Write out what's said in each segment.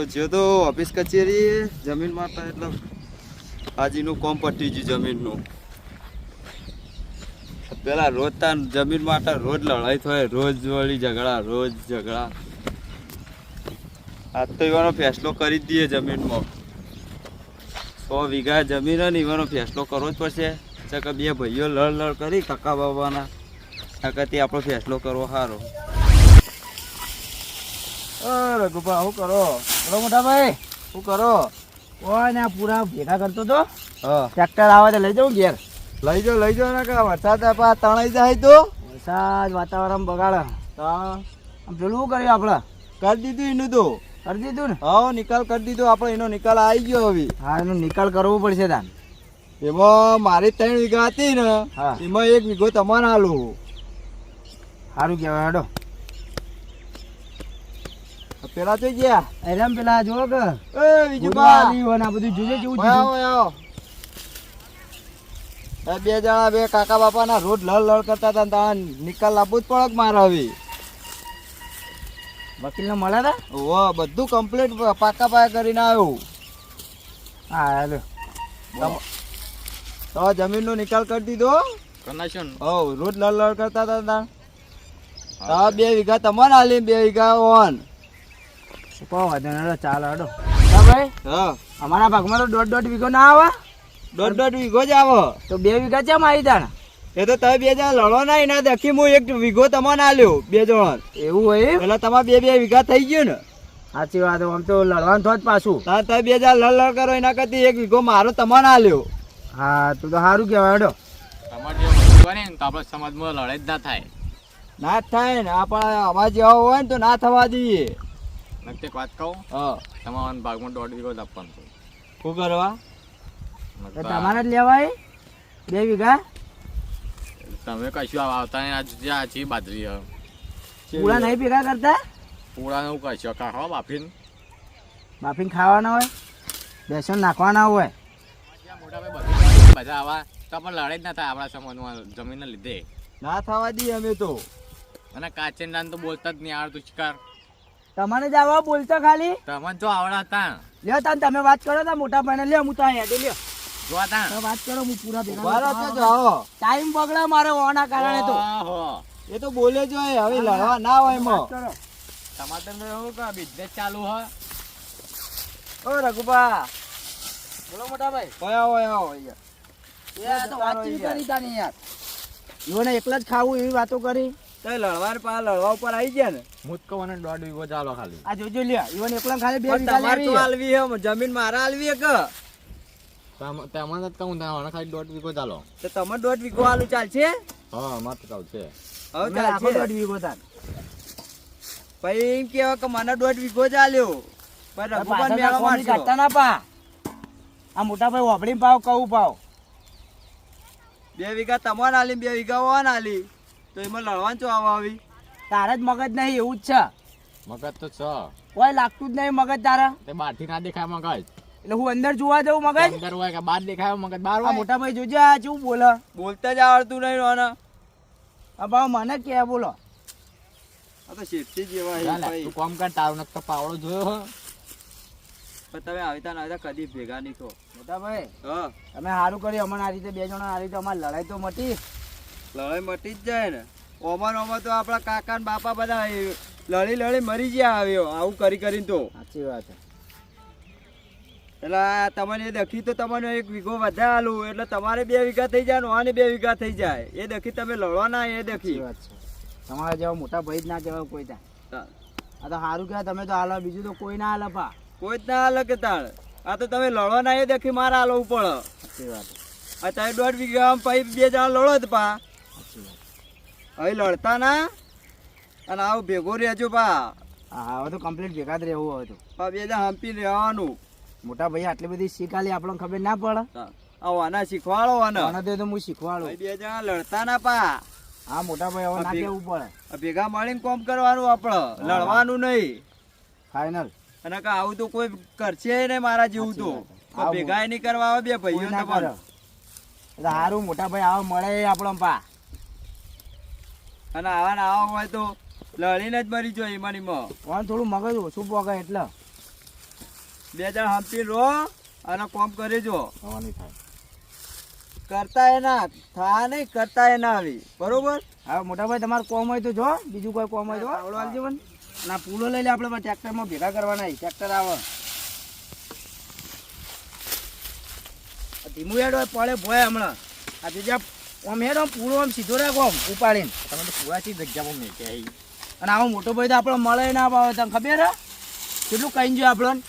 પહોંચ્યો તો ઓફિસ કચેરી જમીન માટે એટલે હાજીનું કોમ પટી ગયું જમીનનું. પેલા રોજ તાર જમીન માટે રોજ લડાઈ થાય, રોજ વળી ઝઘડા, રોજ ઝઘડા. આજ તો એવાનો ફેસલો કરી જ દઈએ જમીનમાં. સો વીઘા જમીન હોય ને એવાનો ફેસલો કરવો જ પડશે. ચક બે ભાઈઓ લડ લડ કરી કાકા બાબાના. તે આપણો ફેસલો કરવો સારો. રઘુભા શું કરો? બોલો મોટા ભાઈ શું કરો? કોઈ ને આ પૂરા ભેગા કરતો તો. હા. ટ્રેક્ટર આવે તો લઈ જાઉં ઘેર. લઈ જાઓ લઈ જાઓ ને કે વરસાદ પા તણાઈ જાય તો? વરસાદ વાતાવરણ બગાડે. આમ પેલું કર્યું આપણે? કરી દીધું એનું તો. કરી દીધું ને? હા નિકાલ કરી દીધો આપણે એનો નિકાલ આવી ગયો હવે. હા એનો નિકાલ કરવો પડશે તાન. એમાં મારી ત્રણ વીઘા હતી ને. એમાં એક વીઘો તમારે હાલું સારું કહેવાય હેડો. પેલા જોઈ ગયા? એરામ પેલા જો કે? એ બીજું બા. ગુલાબી હોય ને આ બધું જોજે આવો જોજે આવો. એ બે જણા બે કાકા બાપાના રોજ લડ લડ કરતા હતા ને નિકાલ લાવવું જ પડે કે મારે હવે? વકીલને મળ્યા હતા ઓ બધું કમ્પ્લીટ પાકા પાયા કરીને આવ્યું. હા હેલો. તો જમીનનો નિકાલ કરી દીધો? કનેક્શન. હવ રોજ લડ લડ કરતા હતા તાણ. તો બે વીઘા તમારે હાલી બે વીઘા ઓન કોઈ વાંધો નહીં ચાલો હેડો હા ભાઈ? હા. અમારા ભાગમાં તો દોઢ દોઢ વીઘો ના આવે. દોઢ દોઢ વીઘો જ આવો. તો બે વીઘા ચેમ આવી તાણ? એ તો તમે બે જણા લડો ના એના દખી હું એક વીઘો તમને આલ્યો બે જણા. એવું હોય એટલે પેલા તમારે બે બે વીઘા થઈ ગયું ને. સાચી વાત આમ તો લડવાનું થોડ પાછું. હા તમે બે જણા લડ લડ કરો એના કરતી એક વીઘો મારો તમને આલ્યો હા તું તો સારું કહેવાય હેડો. તમારે જે ને તો આપણા સમાજમાં લડાઈ જ ના થાય. ના જ થાય ને આપણે અમારા જેવા હોય ને તો ના થવા દઈએ. નક્કી એક વાત કહું? હા. તમારા ભાગમાં દોઢ વીઘો જ આપવાનું છે. શું કરવા તમારે જ લેવાય? બે વીઘા? તમે કશું આવ- આવતા નહીં. આ જે આ છે બાજરી પૂળા નહીં ભેગા કરતા? પૂળા એવું કશું ખાવા બાફીન? બાફીન ખાવાના હોય? બેસન નાખવાના હોય? બધું આવા તો પણ લડાઈ જ ના થાય આપણા સમાજમાં જમીનને લીધે. ના થવા દઈએ અમે તો. અને કાચેંડાને તો બોલતા જ નહીં. આવડતું શિકાર. તમારે જ આવા બોલતા ખાલી? તમને જો આવડાતા લ્યો તાન તમે વાત કરો તા મોટા ભાઈને લ્યો હું તો અહીંયા હેડે લ્યો. જો વાત કરો હું પૂરા ભેગા બરાબર તો જાઓ. ટાઈમ બગડે મારે ઓના કારણે તો. એ તો બોલે જ હોય હવે લડવા ના હોય વાત તમારે એવું કે બિઝનેસ ચાલુ હ ઓ રઘુબા બોલો મોટા ભાઈ ઓય આવો ઓય અહીંયા. એ તો વાતચીત કરી તાની યાર. ઈવોને એકલા જ ખાવું એવી વાતો કરી? તો લડવા ને પા લડવા ઉપર આવી ગયા ને. હું કહું અને દોઢ વીઘો ચાલો ખાલી. આ જોજો લ્યા ઈવન એકલા ખાલી બે વીઘા તમારે તો લેવી આલવી હે જમીન મારે આલવી હે કે? તમ- તમને જ કહું તમને ખાલી દોઢ વીઘો ચાલો. તો તમે દોઢ વીઘો આલુ ચાલશે? હા કહું છે. હવે ચાલશે. દોઢ વીઘો તાન. પછી એમ કેવા કે મને દોઢ વીઘો ચાલ્યો પણ રઘુબા પાછળના મેળો કોમી કાઢતા ના પા. આ મોટા ભાઈ ઓબળી પાવ કહું પાવ. બે વીઘા તમારે આલી બે વીઘા ઓન આલી. તો એમાં લડવાનું ચો આવા આવી? તારે જ મગજ નહીં એવું જ છે. મગજ તો છ. કોઈ લાગતું જ નહીં મગજ તારા. તે બહારથી ના દેખાય મગજ. એટલે હું અંદર જોવા જઉં મગજ? અંદર હોય કે બહાર દેખાય મગજ? બહાર હોય? મોટા ભાઈ જોજે આ શું બોલે? બોલતા જ આવડતું નહીં રોને. આ ભાવ મને કે બોલો. આ તો શેઠી જેવા હે ભાઈ તું કોમ કર તારું નક તો પાવડો જોયો હો. પણ તમે આવતા ના આવતા કદી ભેગા નહીં તો મોટા ભાઈ હા. તમે સારું કર્યું અમને આ રીતે બે જણા આ રીતે અમારી લડાઈ તો મટી. લડાઈ મટી જ જાય ને. ઓમાં ઓમાં તો આપણા કાકા ને બાપા બધા લડી લડી મરી ગયા આવ્યો આવું કરી કરીને તો. સાચી વાત છે. એટલે તમને એ દખી તો તમને એક વીઘો વધારે આલું એટલે તમારે બે વીઘા થઈ જાય ને આને બે વીઘા થઈ જાય. એ દખી તમે લડવા ના એ દખી. વાત છે. તમારા જેવા મોટા ભાઈ જ ના કહેવાય કોઈ ત્યાં. આ તો સારું કહેવાય તમે તો હાલો બીજું તો કોઈ ના હાલે પા. કોઈ જ ના હાલે કે તાણ. આ તો તમે લડવા ના એ દખી મારે હાલવું પડે સાચી વાત આ તમે દોઢ વીઘા પછી બે જણા લડો જ પા. હવે લડતા ના અને આવું ભેગો રહેજો બા. હા હવે તો કમ્પ્લીટ ભેગા જ રહેવું હવે તો. બે જણા હંપી રહેવાનું. મોટા ભાઈ આટલી બધી શીખાલી આપણને ખબર ના પડે. આ વાના શીખવાડો આના આને તો હું શીખવાડું. બે જણા લડતા ના પા હા મોટા ભાઈ હવે ના કેવું પડે. ભેગા મળીને કોમ કરવાનું આપણે. લડવાનું નહીં. ફાઇનલ અને કે આવું તો કોઈ કરશે નહીં મારા જેવું તો. ભેગા નહીં કરવા આવે બે ભાઈઓ સારું મોટા ભાઈ આવો મળે આપણો પા અને આવા ને આવા હોય તો લડીને જ મરી જો એમાં ને થોડું મગજ ઓછું પોગે એટલે. બે જણ હંપી રો અને કોમ કરી જો. આવા નહીં થાય. કરતા એ ના થા નહીં કરતા એ ના આવી. બરોબર? હા મોટાભાઈ તમારે કોમ હોય તો જો બીજું કોઈ કોમ હોય તો. આવડો આવજો પણ ના પૂલો લઈ લે આપણે ટ્રેક્ટરમાં ભેગા કરવાના ટ્રેક્ટર આવે. ધીમું એડ હોય પડે ભોય હમણાં. આ બીજા આમ હેડ પૂરો આમ સીધો રાખો આમ ઉપાડીને. તમે તો પૂરાથી જગ્યા પર મેં કે અને આવો મોટો ભાઈ તો આપણે મળે ના પાવે તને ખબર હે? કેટલું કહી જોઈએ આપણને.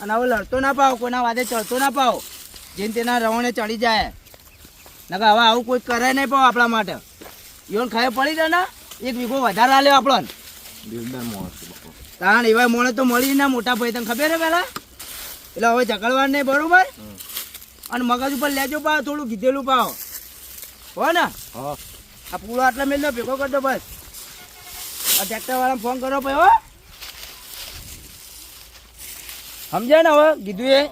અને હવે લડતો ના પાવ કોઈના વાદે ચડતો ના પાવ. જેને તેના રવણે ચડી જાય. નકર હવે આવું કોઈ કરે નહીં પાવ આપણા માટે. ઈવન ખાય પડી જાય ને એક વીઘો વધારે આલ્યો આપણને. કારણ માણસ તાણ એવા મોણે તો મળી ના મોટા ભાઈ તને ખબર હે પેલા? એટલે હવે જકડવાનું નહીં બરોબર? અને મગજ ઉપર લેજો પાવ થોડું કીધેલું પાવ. હો ને? હા. આ પૂરો આટલા મેલ ભેગો કરતો બસ આ ટ્રેક્ટર વાળા ફોન કરો ભાઈ હો. સમજ્યા ને હવે? કીધું એ?